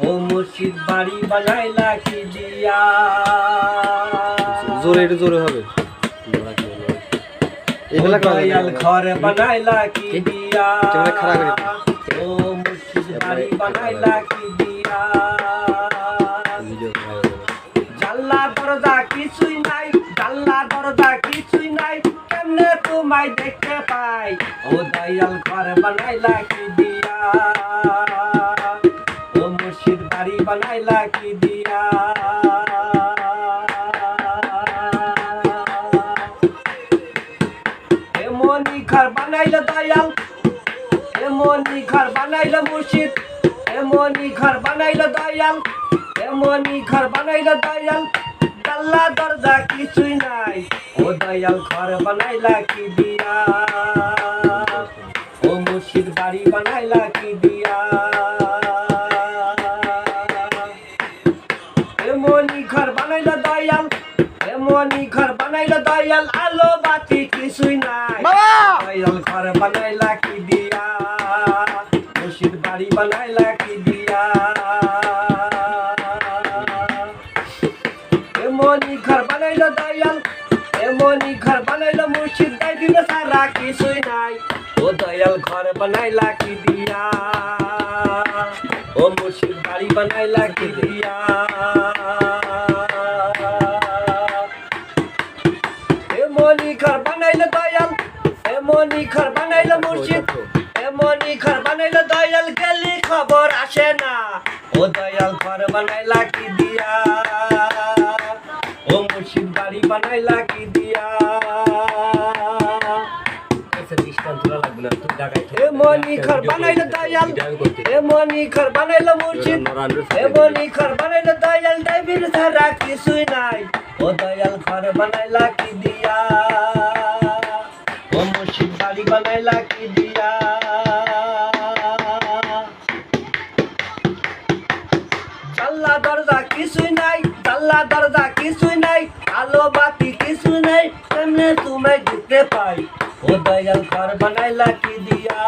ও মুর্শিদ বাড়ি বানাইলা কি দিয়া? জোরে জোরে হবে। এগুলা দয়াল ঘর বানাইলা কি? দিয়া? ক্যামেরা খারাপ ও মুর্শিদ বাড়ি বানাইলা কি দিয়া? জানলা দরজা কিছুই নাই জানলা দরজা কিছুই নাই কেমনে তোমায় দেখতে পাই? ও দয়াল ঘর বানাইলা কি দিয়া? বানাইলা কি দিয়া এমনই ঘর বানাইলে দয়াল এমনই ঘর বানাইলে মুর্শিদ। এমনই ঘর বানাইলে দয়াল এমনই ঘর বানাইলে দয়াল জানলা দরজা কিছুই নাই ও দয়াল ঘর বানাইলা কি দিয়া ও মুর্শিদ। বাড়ি বানাইলা কি দিয়া এমনই ঘর বানাইলে দয়াল আলো বাতি কিছুই নাই। দয়াল ঘর বানাইলা কি দিয়া? মুর্শিদ বাড়ি বানাইলা কি দিয়া? এমনই ঘর বানাইলো দয়াল এমনই ঘর বানাইলো মুর্শিদ দাই দিবে সারা কিছুই নাই। ও দয়াল ঘর বানাইলা কি দিয়া? ও মুর্শিদ বাড়ি বানাইলা কি দিয়া? এমনই ঘর বানাইলো মুর্শিদ এমনই ঘর বানাইলো দয়াল গেলি খবর আসে না। ও দয়াল ঘর বানাইলা কি দিয়া? ও মুর্শিদ বাড়ি বানাইলা কি দিয়া? এমনই ঘর বানাইলো দয়াল এমনই ঘর বানাইলো মুর্শিদ এমনই ঘর বানাইলো দয়াল ডাইবির ছাড়া কিছুই নাই। ও দয়াল ঘর বানাইলা কি দিয়া? বাড়ি বানাইলা কি দিয়া। জাল্লা দরজা কিছুই নাই জাল্লা দরজা কিছুই নাই, আলো বাতি কিছুই নাই কেমনে তুমি দেখতে পাই। ও দয়াল ঘর বানাইলা কি দিয়া।